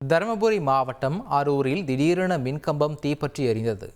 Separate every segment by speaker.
Speaker 1: தருமபுரி மாவட்டம் அரூரில் திடீரென மின்கம்பம் தீப்பற்றி எரிந்தது.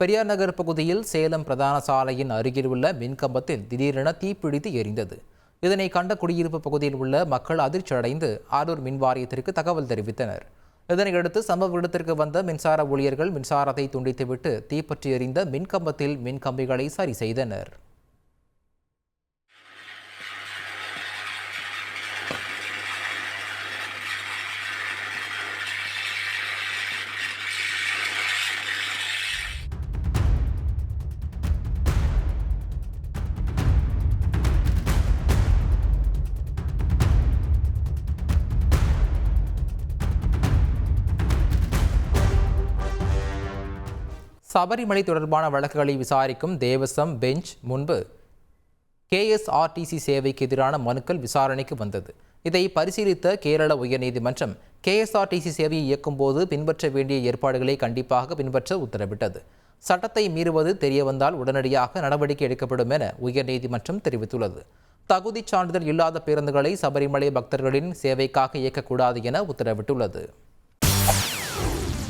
Speaker 1: பெரியார் நகர் பகுதியில் சேலம் பிரதான சாலையின் அருகில் உள்ள மின்கம்பத்தில் திடீரென தீப்பிடித்து எரிந்தது. இதனை கண்ட குடியிருப்பு பகுதியில் உள்ள மக்கள் அதிர்ச்சியடைந்து அரூர் மின் வாரியத்திற்கு தகவல் தெரிவித்தனர். இதனையடுத்து சம்பவ இடத்திற்கு வந்த மின்சார ஊழியர்கள் மின்சாரத்தை துண்டித்துவிட்டு தீப்பற்றி எறிந்த மின்கம்பத்தில் மின்கம்பிகளை சரி செய்தனர். சபரிமலை தொடர்பான வழக்குகளை விசாரிக்கும் தேவசம் பெஞ்ச் முன்பு கேஎஸ்ஆர்டிசி சேவைக்கு எதிரான மனுக்கள் விசாரணைக்கு வந்தது. இதை பரிசீலித்த கேரள உயர்நீதிமன்றம் கேஎஸ்ஆர்டிசி சேவையை இயக்கும்போது பின்பற்ற வேண்டிய ஏற்பாடுகளை கண்டிப்பாக பின்பற்ற உத்தரவிட்டது. சட்டத்தை மீறுவது தெரியவந்தால் உடனடியாக நடவடிக்கை எடுக்கப்படும் என உயர்நீதிமன்றம் தெரிவித்துள்ளது. தகுதிச் சான்றிதழ் இல்லாத பேருந்துகளை சபரிமலை பக்தர்களின் சேவைக்காக இயக்கக்கூடாது என உத்தரவிட்டுள்ளது.